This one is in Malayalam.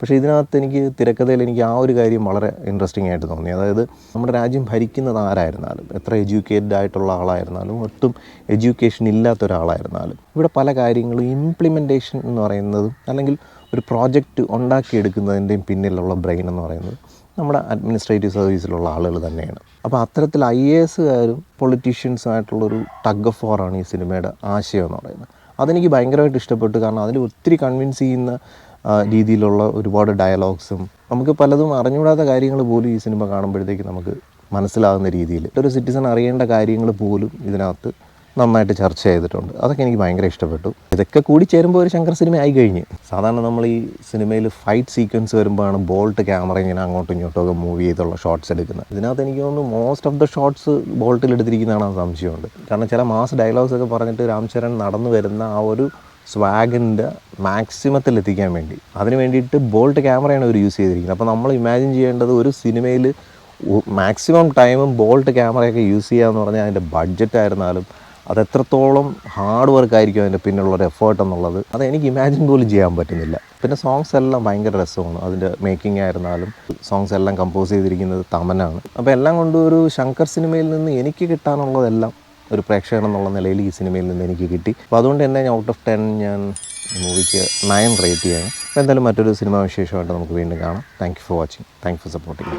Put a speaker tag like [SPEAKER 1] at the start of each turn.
[SPEAKER 1] പക്ഷേ ഇതിനകത്ത് എനിക്ക് തിരക്കഥയിൽ എനിക്ക് ആ ഒരു കാര്യം വളരെ ഇൻട്രസ്റ്റിംഗ് ആയിട്ട് തോന്നി. അതായത് നമ്മുടെ രാജ്യം ഭരിക്കുന്നത് ആരായിരുന്നാലും എത്ര എഡ്യൂക്കേറ്റഡ് ആയിട്ടുള്ള ആളായിരുന്നാലും ഒട്ടും എഡ്യൂക്കേഷൻ ഇല്ലാത്ത ഒരാളായിരുന്നാലും ഇവിടെ പല കാര്യങ്ങളും ഇംപ്ലിമെന്റേഷൻ എന്ന് പറയുന്നതും അല്ലെങ്കിൽ ഒരു പ്രോജക്റ്റ് ഉണ്ടാക്കിയെടുക്കുന്നതിന്റെയും പിന്നിലുള്ള ബ്രെയിൻ എന്ന് പറയുന്നത് നമ്മുടെ അഡ്മിനിസ്ട്രേറ്റീവ് സർവീസിലുള്ള ആളുകൾ തന്നെയാണ്. അപ്പോൾ അത്തരത്തിൽ ഐ എ എസുകാരും പൊളിറ്റീഷ്യൻസുമായിട്ടുള്ളൊരു ടഗ് ഓഫ് വാറാണ് ഈ സിനിമയുടെ ആശയം എന്ന് പറയുന്നത്. അതെനിക്ക് ഭയങ്കരമായിട്ട് ഇഷ്ടപ്പെട്ടു. കാരണം അതിൽ ഒത്തിരി കൺവിൻസ് ചെയ്യുന്ന രീതിയിലുള്ള ഒരുപാട് ഡയലോഗ്സും നമുക്ക് പലതും അറിഞ്ഞുകൂടാത്ത കാര്യങ്ങൾ പോലും ഈ സിനിമ കാണുമ്പോഴത്തേക്ക് നമുക്ക് മനസ്സിലാകുന്ന രീതിയിൽ. ഒരു സിറ്റിസൺ അറിയേണ്ട കാര്യങ്ങൾ പോലും ഇതിനകത്ത് നന്നായിട്ട് ചർച്ച ചെയ്തിട്ടുണ്ട്. അതൊക്കെ എനിക്ക് ഭയങ്കര ഇഷ്ടപ്പെട്ടു. ഇതൊക്കെ കൂടി ചേരുമ്പോൾ ഒരു ശങ്കർ സിനിമ ആയി കഴിഞ്ഞ്. സാധാരണ നമ്മൾ ഈ സിനിമയിൽ ഫൈറ്റ് സീക്വൻസ് വരുമ്പോഴാണ് ബോൾട്ട് ക്യാമറ ഇങ്ങനെ അങ്ങോട്ടും ഇങ്ങോട്ടും ഒക്കെ മൂവ് ചെയ്തുള്ള ഷോട്ട്സ് എടുക്കുന്നത്. ഇതിനകത്ത് എനിക്ക് തോന്നുന്നു മോസ്റ്റ് ഓഫ് ദ ഷോട്ട്സ് ബോൾട്ടിൽ എടുത്തിരിക്കുന്നതാണ് സംശയമുണ്ട്. കാരണം ചില മാസ് ഡയലോഗ്സ് ഒക്കെ പറഞ്ഞിട്ട് രാംചരൺ നടന്നു വരുന്ന ആ ഒരു സ്വാഗിന്റെ മാക്സിമത്തിൽ എത്തിക്കാൻ വേണ്ടി. അതിന് വേണ്ടിയിട്ട് ബോൾട്ട് ക്യാമറയാണ് അവർ യൂസ് ചെയ്തിരിക്കുന്നത്. അപ്പോൾ നമ്മൾ ഇമാജിൻ ചെയ്യേണ്ടത് ഒരു സിനിമയിൽ മാക്സിമം ടൈമും ബോൾട്ട് ക്യാമറയൊക്കെ യൂസ് ചെയ്യുക എന്ന് പറഞ്ഞാൽ അതിന്റെ ബഡ്ജറ്റ് ആയിരുന്നാലും അത് എത്രത്തോളം ഹാർഡ് വർക്ക് ആയിരിക്കും അതിന്റെ പിന്നിലുള്ള ഒരു എഫേർട്ട് എന്നുള്ളത് അത് എനിക്ക് ഇമാജിൻ പോലും ചെയ്യാൻ പറ്റുന്നില്ല. പിന്നെ സോങ്സ് എല്ലാം ഭയങ്കര രസമാണ്. അതിന്റെ മേക്കിംഗ് ആയിരുന്നാലും സോങ്സ് എല്ലാം കമ്പോസ് ചെയ്തിരിക്കുന്നത് തമനാണ് അപ്പോൾ എല്ലാം കൊണ്ടും ഒരു ശങ്കർ സിനിമയിൽ നിന്ന് എനിക്ക് കിട്ടാനുള്ളതെല്ലാം ഒരു പ്രേക്ഷകൻ എന്നുള്ള നിലയിൽ ഈ സിനിമയിൽ നിന്ന് എനിക്ക് കിട്ടി. അപ്പോൾ അതുകൊണ്ട് തന്നെ ഞാൻ ഔട്ട് ഓഫ് ടെൻ ഞാൻ മൂവിക്ക് നയൻ റേറ്റ് ചെയ്യാണ്. അപ്പോൾ എന്തായാലും മറ്റൊരു സിനിമ വിശേഷമായിട്ട് നമുക്ക് വീണ്ടും കാണാം. Thank you for watching thank you for supporting